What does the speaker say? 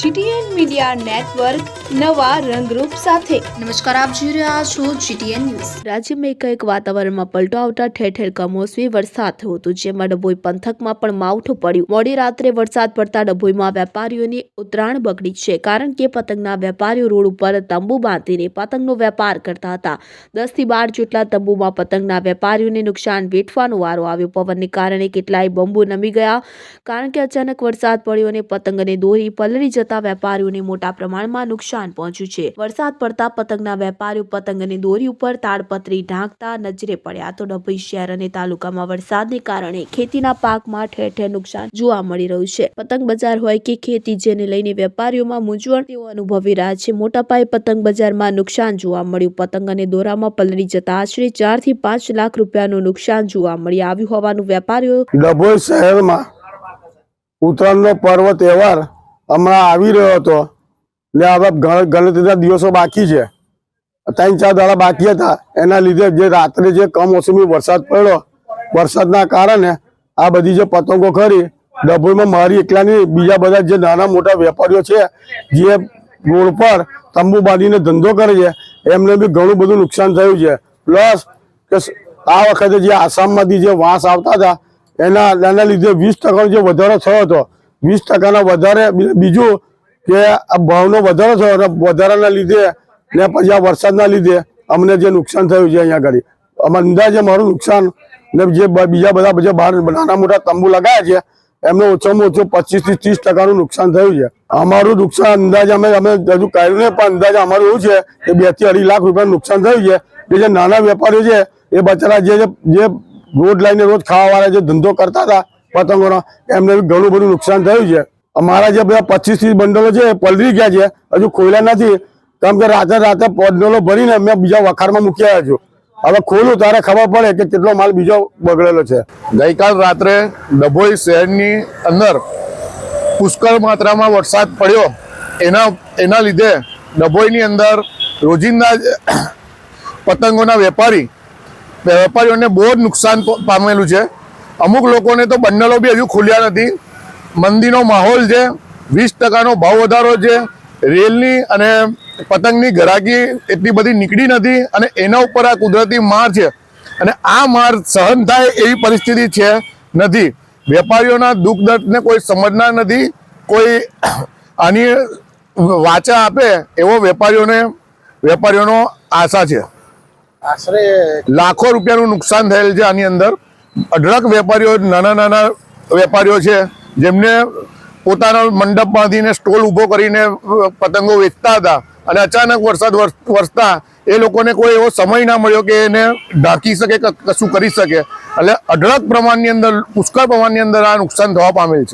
GTN media network નવા રંગરૂપ સાથે. નમસ્કાર આપ જોઈ રહ્યા છો જીટીએન ન્યૂઝ. રાજ્યમાં એક વાતાવરણમાં પલટો આવતા ઠેર ઠેર કમોસમી વરસાદ થયો હતો જેમાં ડભોઈ પંથકમાં પણ માવઠું પડ્યું. મોડી રાત્રે વરસાદ પડતા ડભોઈમાં વેપારીઓની ઉતરાણ બગડી છે કારણ કે પતંગના વેપારીઓ રોડ ઉપર તંબુ બાંધીને પતંગનો વેપાર કરતા હતા. દસથી બાર જેટલા તંબુમાં પતંગના વેપારીઓને નુકસાન વેઠવાનો વારો આવ્યો. પવનને કારણે કેટલાય બંબુ નમી ગયા કારણ કે અચાનક વરસાદ પડ્યો અને પતંગ અને દોરી પલળી જતા વેપારીઓને મોટા પ્રમાણમાં નુકસાન પહોંચ્યું છે. વરસાદ પડતા પતંગના વેપારીઓ પતંગની દોરી ઉપર તાડપત્રી ઢાંકતા નજરે પડ્યા. તો ડભોઈ શહેર અને તાલુકામાં વરસાદને કારણે ખેતીના પાકમાં ઠેર ઠેર નુકસાન જોવા મળી રહ્યું છે. પતંગ બજાર હોય કે ખેતી જેને લઈને વેપારીઓમાં મૂંઝવણ, તેઓ અનુભવી રહ્યા છે. મોટા પાયે પતંગ બજારમાં નુકસાન જોવા મળ્યું. પતંગ અને દોરામાં પલળી જતા આશરે ચારથી પાંચ લાખ રૂપિયાનું નુકસાન જોવા મળી આવ્યું હોવાનું વેપારીઓ ડભોઈ શહેરમાં ઉત્તરાયણનો પર્વ તહેવાર હમણાં આવી રહ્યો હતો. ને હવે ગણતરીના દિવસો બાકી છે. ત્રણ ચાર દાડા બાકી હતા. એના લીધે જે રાત્રે જે કમોસમી વરસાદ પડ્યો, વરસાદના કારણે આ બધી જે પતંગો ખરી, ડભોઈમાં મારી એકલાની, બીજા બધા જે નાના મોટા વેપારીઓ છે, જે રોડ પર તંબુ બાંધીને ધંધો કરે છે, એમને બી ઘણું બધું નુકસાન થયું છે. પ્લસ કે આ વખતે જે આસામમાંથી જે વાંસ આવતા હતા, એના એના લીધે વીસ ટકાનો જે વધારો થયો હતો વીસ ટકાના વધારે બીજું કે આ ભાવનો વધારો થયો અને વધારાના લીધે ને પછી આ વરસાદના લીધે અમને જે નુકસાન થયું છે અહીંયા આગળ. અમારા અંદાજે મારું નુકસાન ને જે બીજા બધા જે બહાર નાના મોટા તંબુ લગાવ્યા છે, એમને ઓછામાં ઓછું પચીસથી ત્રીસ ટકાનું નુકસાન થયું છે. અમારું નુકસાન અંદાજે અમે અમે હજુ કર્યું નહીં, પણ અંદાજે અમારું એવું છે કે બેથી અઢી લાખ રૂપિયાનું નુકસાન થયું છે. કે જે નાના વેપારીઓ છે, એ બચારા જે જે રોડ લાઈને રોજ ખાવાવાળા જે ધંધો કરતા હતા પતંગોનો. એમને ઘણું બધું નુકસાન થયું છે. અમારા જે બધા પચીસ ત્રીસ બંડલો છે પલરી ગયા છે. હજુ ખોલ્યા નથી. કેમ કે રાતે રાતે બંડલો ભરીને મેં બીજા વખારમાં મૂક્યા છું હવે ખોલું, તારે ખબર પડે કે કેટલો માલ બીજો બગડેલો છે. ગઈકાલ રાત્રે ડભોઈ શહેરની અંદર પુષ્કળ માત્રામાં વરસાદ પડ્યો. એના એના લીધે ડભોઈની અંદર રોજિંદા પતંગોના વેપારી, વેપારીઓને બહુ જ નુકસાન પામેલું છે. અમુક લોકોને તો બંડલો બી હજુ ખુલ્યા નથી. મંદીનો માહોલ છે વીસ ટકાનો ભાવ વધારો છે રેલની અને પતંગની ગરાકી એટલી બધી નીકળી નથી અને એના ઉપર આ કુદરતી માર છે. અને આ માર સહન થાય એવી પરિસ્થિતિ છે નથી. વેપારીઓના દુઃખ દર્દને કોઈ સમજનાર નથી. કોઈ આની વાચા આપે એવો વેપારીઓને વેપારીઓનો આશા છે. આશરે લાખો રૂપિયાનું નુકસાન થયેલ છે આની અંદર. અઢળક વેપારીઓ, નાના નાના વેપારીઓ છે, જેમને પોતાનો મંડપ બાંધીને સ્ટોલ ઊભો કરીને પતંગો વેચતા હતા અને અચાનક વરસાદ વરસ- વરસતા એ લોકોને કોઈ એવો સમય ના મળ્યો કે એને ઢાંકી શકે કશું કરી શકે. એટલે અઢળક પ્રમાણની અંદર, પુષ્કળ પ્રમાણની અંદર આ નુકસાન થવા પામેલ છે.